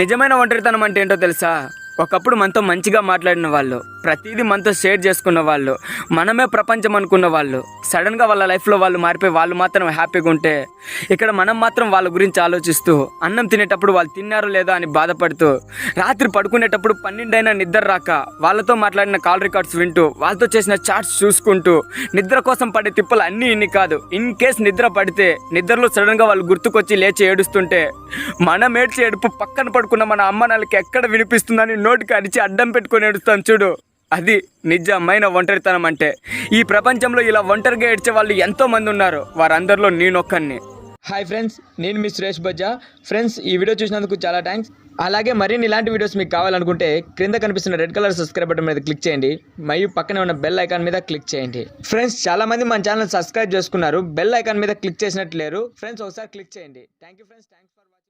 నిజమైన ఒంటరితనం అంటే ఏంటో తెలుసా? ఒకప్పుడు మనతో మంచిగా మాట్లాడిన వాళ్ళు ప్రతిదీ మనతో షేర్ చేసుకున్న వాళ్ళు మనమే ప్రపంచం అనుకున్న వాళ్ళు సడన్గా వాళ్ళ లైఫ్లో వాళ్ళు మారిపోయి వాళ్ళు మాత్రం హ్యాపీగా ఉంటే ఇక్కడ మనం మాత్రం వాళ్ళ గురించి ఆలోచిస్తూ అన్నం తినేటప్పుడు వాళ్ళు తిన్నారో లేదో అని బాధపడుతూ రాత్రి పడుకునేటప్పుడు పన్నెండైనా నిద్ర రాక వాళ్ళతో మాట్లాడిన కాల్ రికార్డ్స్ వింటూ వాళ్ళతో చేసిన చాట్స్ చూసుకుంటూ నిద్ర కోసం పడే తిప్పలు అన్నీ ఇన్ని కాదు. ఇన్ కేస్ నిద్ర పడితే నిద్రలో సడన్గా వాళ్ళు గుర్తుకొచ్చి లేచి ఏడుస్తుంటే మనం ఏడ్చి ఏడుపు పక్కన పడుకున్న మన అమ్మ నాన్నకి ఎక్కడ వినిపిస్తుందని నోటికి కరిచి అడ్డం పెట్టుకొని ఏడుస్తాం చూడు. అది నిజమైన ఒంటరితనం అంటే. ఈ ప్రపంచంలో ఇలా ఒంటరిగా ఏడ్చే వాళ్ళు ఎంతో మంది ఉన్నారు. వారందరిలో నేనొక్కడిని హాయ్ ఫ్రెండ్స్ నేను మీ సురేష్ బజ్జా. ఫ్రెండ్స్ ఈ వీడియో చూసినందుకు చాలా థ్యాంక్స్ అలాగే మరిన్ని ఇలాంటి వీడియోస్ మీకు కావాలనుకుంటే క్రింద కనిపిస్తున్న రెడ్ కలర్ సబ్స్క్రైబ్ బటన్ మీద క్లిక్ చేయండి. మరియు పక్కనే ఉన్న బెల్ ఐకాన్ మీద క్లిక్ చేయండి. ఫ్రెండ్స్ చాలామంది మన ఛానల్ సబ్స్క్రైబ్ చేసుకున్నారు. బెల్ ఐకాన్ మీద క్లిక్ చేసినట్టు లేరు. ఫ్రెండ్స్ ఒకసారి క్లిక్ చేయండి. Thank you friends thanks for watching